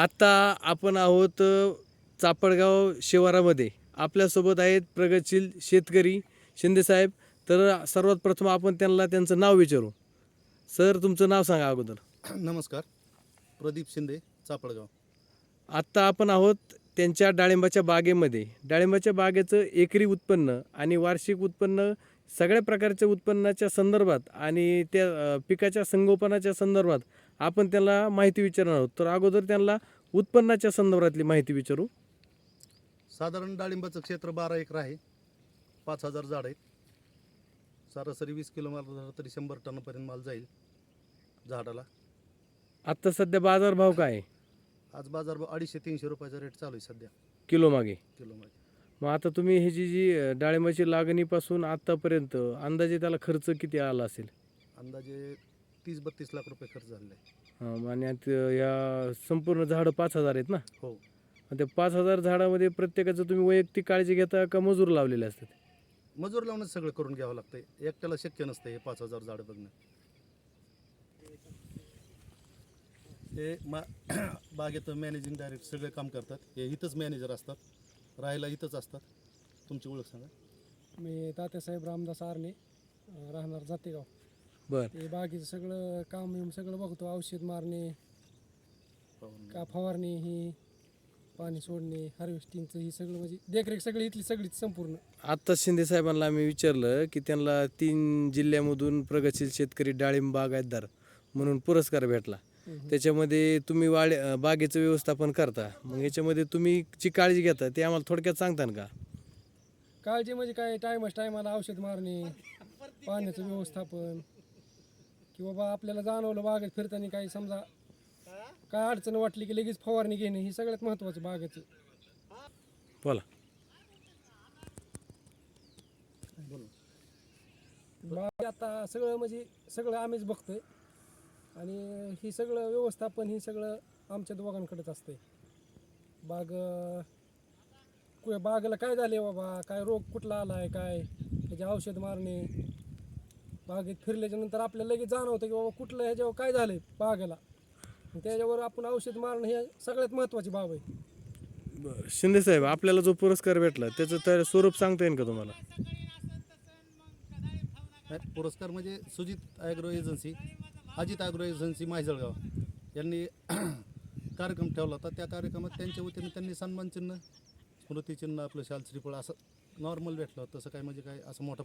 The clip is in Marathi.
आत्ता आपण आहोत चापडगाव शिवारामध्ये. आपल्यासोबत आहेत प्रगतशील शेतकरी शिंदेसाहेब तर सर्वात प्रथम आपण त्यांना त्यांचं नाव विचारू. सर तुमचं नाव सांगा अगोदर. नमस्कार. प्रदीप शिंदे चापडगाव. आत्ता आपण आहोत त्यांच्या डाळिंबाच्या बागेमध्ये. डाळिंबाच्या बागेचं एकरी उत्पन्न आणि वार्षिक उत्पन्न सगळ्या प्रकारच्या उत्पन्नाच्या संदर्भात आणि त्या पिकाच्या संगोपनाच्या संदर्भात आपण त्यांना माहिती विचारणार आहोत. तर अगोदर त्यांना उत्पन्नाच्या संदर्भातली माहिती विचारू. साधारण डाळिंबाचं क्षेत्र बारा एकर आहे. पाच हजार झाड आहेत. सरासरी वीस किलो माल झाला तरी शंभर टनापर्यंत माल जाईल झाडाला. आत्ता सध्या बाजारभाव काय आहे? आज बाजार भाव अडीचशे तीनशे रुपयाचा रेट चालू आहे सध्या. किलो मागे. किलो मध्ये मग आता तुम्ही ह्याची जी अ, डाळिंबाची लागणीपासून आत्तापर्यंत अंदाजे त्याला खर्च किती आला असेल? अंदाजे तीस बत्तीस लाख रुपये खर्च झालेला आहे अं, आणि या संपूर्ण झाडं पाच हजार आहेत ना? हो. आणि त्या पाच हजार झाडामध्ये प्रत्येकाचं तुम्ही वैयक्तिक काळजी घेता का मजूर लावलेले असतात? मजूर लावूनच सगळं करून घ्यावं लागतंय. एकट्याला शक्य नसतं हे पाच हजार झाडं बघणं. हे मा बागेत मॅनेजिंग डायरेक्ट सगळे काम करतात. हे इथंच मॅनेजर असतात. राहायला इथंच असतात. तुमची ओळख सांगा. मी तात्यासाहेब रामदास आरणे अं, राहणार जातेगाव. बर. ते बागेचं सगळं काम सगळं बघतो. औषध मारणे का फवारणी ही पाणी सोडणे हार्वेस्टिंगचं ही सगळं म्हणजे देखरेख सगळी इथली सगळीच संपूर्ण. आत्ता शिंदे साहेबांना आम्ही विचारलं की त्यांना तीन जिल्ह्यामधून प्रगतशील शेतकरी डाळिंब बागायतदार म्हणून पुरस्कार भेटला. त्याच्यामध्ये तुम्ही अ, बागेचं व्यवस्थापन करता. मग याच्यामध्ये तुम्ही जी काळजी घेता ते आम्हाला थोडक्यात सांगता का? काळजी म्हणजे काय? टायमाच टायमाला औषध मारणे पाण्याचं व्यवस्थापन. की बाबा आपल्याला जाणवलं बागेत फिरताना काही समजा काय अडचण वाटली की लगेच फवारणी घेणे ही सगळ्यात महत्त्वाचं बागेचं. बोला. बाग आता सगळं म्हणजे सगळं आम्हीच बघतोय आणि ही सगळं व्यवस्थापन ही सगळं आमच्या दोघांकडेच असते बाग बागेला काय झाले बाबा? काय रोग कुठला आलाय काय? त्याचे औषध मारणे बागेत फिरल्याच्या नंतर आपल्याला लगेच जाणवतं की बाबा कुठलं ह्याच्यावर काय झालंय बागेला. आणि त्याच्यावर आपण औषध मारणं हे सगळ्यात महत्त्वाची बाब आहे. बरं. शिंदे साहेब आपल्याला जो पुरस्कार भेटला त्याचं तर स्वरूप सांगता येईल का तुम्हाला? नाही, पुरस्कार म्हणजे Sujit agro agency Ajit agro agency Mahijalgaon यांनी कार्यक्रम ठेवला होता. त्या कार्यक्रमात त्यांच्या वतीने त्यांनी सन्मानचिन्ह स्मृतिचिन्ह आपलं शाल श्रीफळ असं नॉर्मल भेटलं होतं. तसं काय म्हणजे काय असं मोठा